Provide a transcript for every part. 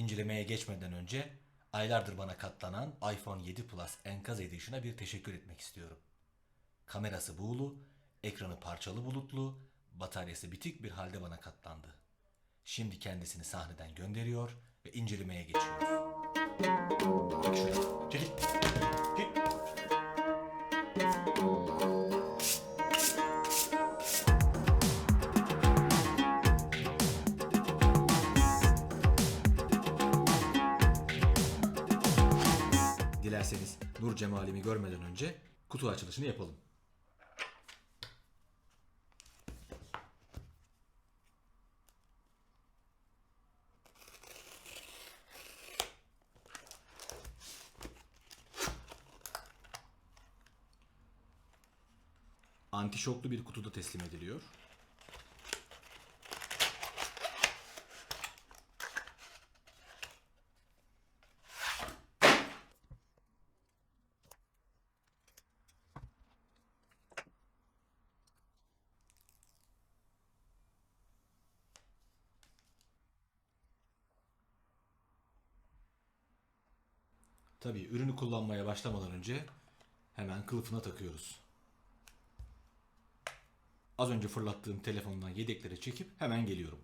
incelemeye geçmeden önce aylardır bana katlanan iPhone 7 Plus enkaz edişine bir teşekkür etmek istiyorum. Kamerası buğulu, ekranı parçalı bulutlu, bataryası bitik bir halde bana katlandı. Şimdi kendisini sahneden gönderiyor ve incelemeye şuraya. Çekil. Çekil. Nur cemalimi görmeden önce kutu açılışını yapalım. Antişoklu bir kutuda teslim ediliyor. Tabii ürünü kullanmaya başlamadan önce hemen kılıfına takıyoruz. Az önce fırlattığım telefondan yedekleri çekip hemen geliyorum.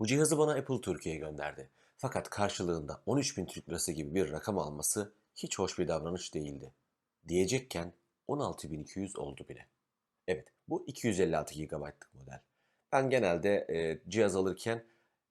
Bu cihazı bana Apple Türkiye gönderdi. Fakat karşılığında 13.000 Türk Lirası gibi bir rakam alması hiç hoş bir davranış değildi. Diyecekken 16.200 oldu bile. Evet, bu 256 GB'lık model. Ben genelde e, cihaz alırken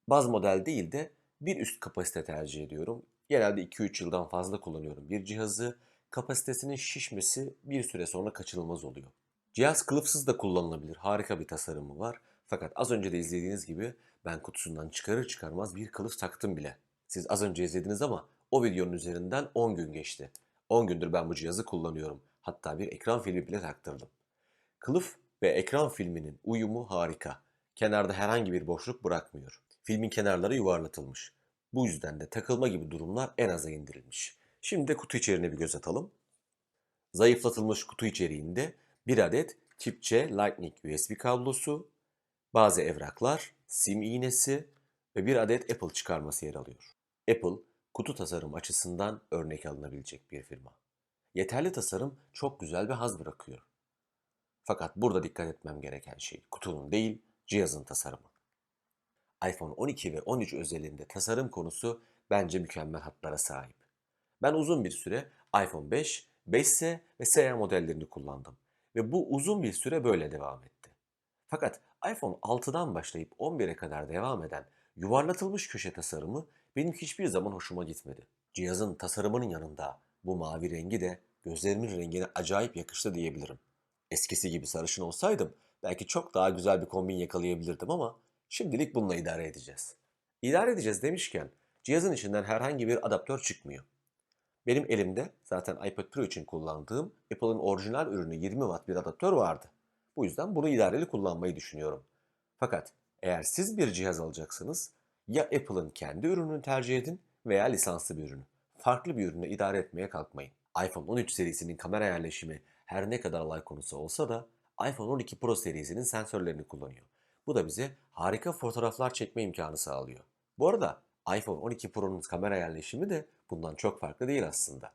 baz model değil de bir üst kapasite tercih ediyorum. Genelde 2-3 yıldan fazla kullanıyorum bir cihazı. Kapasitesinin şişmesi bir süre sonra kaçınılmaz oluyor. Cihaz kılıfsız da kullanılabilir. Harika bir tasarımı var. Fakat az önce de izlediğiniz gibi ben kutusundan çıkarır çıkarmaz bir kılıf taktım bile. Siz az önce izlediniz ama o videonun üzerinden 10 gün geçti. 10 gündür ben bu cihazı kullanıyorum. Hatta bir ekran filmi bile taktırdım. Kılıf ve ekran filminin uyumu harika. Kenarda herhangi bir boşluk bırakmıyor. Filmin kenarları yuvarlatılmış. Bu yüzden de takılma gibi durumlar en aza indirilmiş. Şimdi de kutu içeriğine bir göz atalım. Zayıflatılmış kutu içeriğinde bir adet tip C Lightning USB kablosu, bazı evraklar, sim iğnesi ve bir adet Apple çıkarması yer alıyor. Apple, kutu tasarım açısından örnek alınabilecek bir firma. Yeterli tasarım çok güzel ve haz bırakıyor. Fakat burada dikkat etmem gereken şey kutunun değil, cihazın tasarımı. iPhone 12 ve 13 özelinde tasarım konusu bence mükemmel hatlara sahip. Ben uzun bir süre iPhone 5, 5S ve SE modellerini kullandım ve bu uzun bir süre böyle devam etti. Fakat iPhone 6'dan başlayıp 11'e kadar devam eden yuvarlatılmış köşe tasarımı benim hiçbir zaman hoşuma gitmedi. Cihazın tasarımının yanında bu mavi rengi de gözlerimin rengine acayip yakıştı diyebilirim. Eskisi gibi sarışın olsaydım belki çok daha güzel bir kombin yakalayabilirdim ama şimdilik bununla idare edeceğiz. İdare edeceğiz demişken cihazın içinden herhangi bir adaptör çıkmıyor. Benim elimde zaten iPad Pro için kullandığım Apple'ın orijinal ürünü 20 watt bir adaptör vardı. Bu yüzden bunu idareli kullanmayı düşünüyorum. Fakat eğer siz bir cihaz alacaksınız ya Apple'ın kendi ürününü tercih edin veya lisanslı bir ürünü. Farklı bir ürünü idare etmeye kalkmayın. iPhone 13 serisinin kamera yerleşimi her ne kadar alay konusu olsa da iPhone 12 Pro serisinin sensörlerini kullanıyor. Bu da bize harika fotoğraflar çekme imkanı sağlıyor. Bu arada iPhone 12 Pro'nun kamera yerleşimi de bundan çok farklı değil aslında.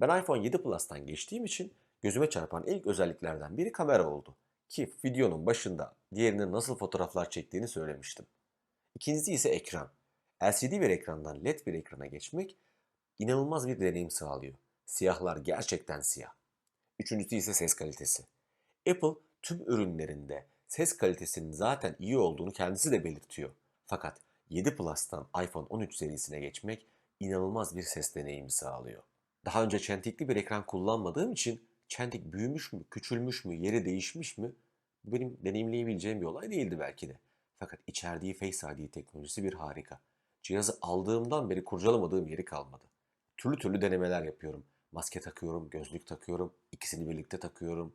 Ben iPhone 7 Plus'tan geçtiğim için gözüme çarpan ilk özelliklerden biri kamera oldu. Ki videonun başında diğerinin nasıl fotoğraflar çektiğini söylemiştim. İkincisi ise ekran. LCD bir ekrandan LED bir ekrana geçmek inanılmaz bir deneyim sağlıyor. Siyahlar gerçekten siyah. Üçüncüsü ise ses kalitesi. Apple tüm ürünlerinde ses kalitesinin zaten iyi olduğunu kendisi de belirtiyor. Fakat 7 Plus'tan iPhone 13 serisine geçmek inanılmaz bir ses deneyimi sağlıyor. Daha önce çentikli bir ekran kullanmadığım için çentik büyümüş mü, küçülmüş mü, yeri değişmiş mi benim deneyimleyebileceğim bir olay değildi belki de. Fakat içerdiği Face ID teknolojisi bir harika. Cihazı aldığımdan beri kurcalamadığım yeri kalmadı. Türlü türlü denemeler yapıyorum. Maske takıyorum, gözlük takıyorum, ikisini birlikte takıyorum.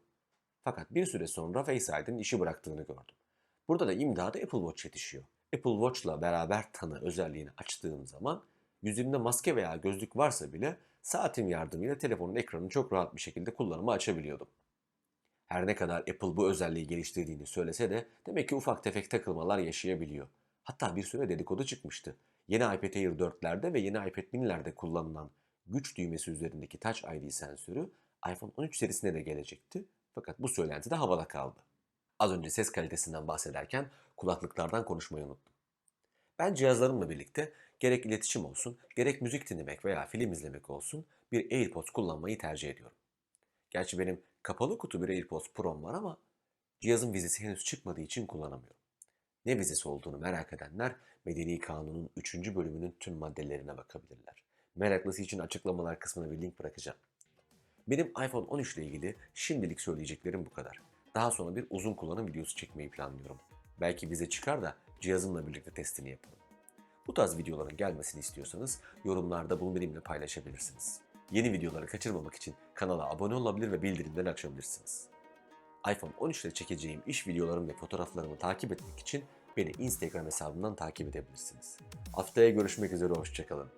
Fakat bir süre sonra Face ID'nin işi bıraktığını gördüm. Burada da imdada Apple Watch yetişiyor. Apple Watch'la beraber tanı özelliğini açtığım zaman yüzümde maske veya gözlük varsa bile saatin yardımıyla telefonun ekranını çok rahat bir şekilde kullanıma açabiliyordum. Her ne kadar Apple bu özelliği geliştirdiğini söylese de demek ki ufak tefek takılmalar yaşayabiliyor. Hatta bir süre dedikodu çıkmıştı. Yeni iPad Air 4'lerde ve yeni iPad mini'lerde kullanılan güç düğmesi üzerindeki Touch ID sensörü iPhone 13 serisine de gelecekti. Fakat bu söylenti de havada kaldı. Az önce ses kalitesinden bahsederken kulaklıklardan konuşmayı unuttum. Ben cihazlarımla birlikte gerek iletişim olsun, gerek müzik dinlemek veya film izlemek olsun bir AirPods kullanmayı tercih ediyorum. Gerçi benim kapalı kutu bir AirPods Pro'm var ama cihazın vizesi henüz çıkmadığı için kullanamıyorum. Ne vizesi olduğunu merak edenler Medeni Kanun'un 3. bölümünün tüm maddelerine bakabilirler. Meraklısı için açıklamalar kısmına bir link bırakacağım. Benim iPhone 13 ile ilgili şimdilik söyleyeceklerim bu kadar. Daha sonra bir uzun kullanım videosu çekmeyi planlıyorum. Belki bize çıkar da cihazımla birlikte testini yapalım. Bu tarz videoların gelmesini istiyorsanız yorumlarda bunu benimle paylaşabilirsiniz. Yeni videoları kaçırmamak için kanala abone olabilir ve bildirimleri açabilirsiniz. iPhone 13 ile çekeceğim iş videolarım ve fotoğraflarımı takip etmek için beni Instagram hesabımdan takip edebilirsiniz. Haftaya görüşmek üzere, hoşçakalın.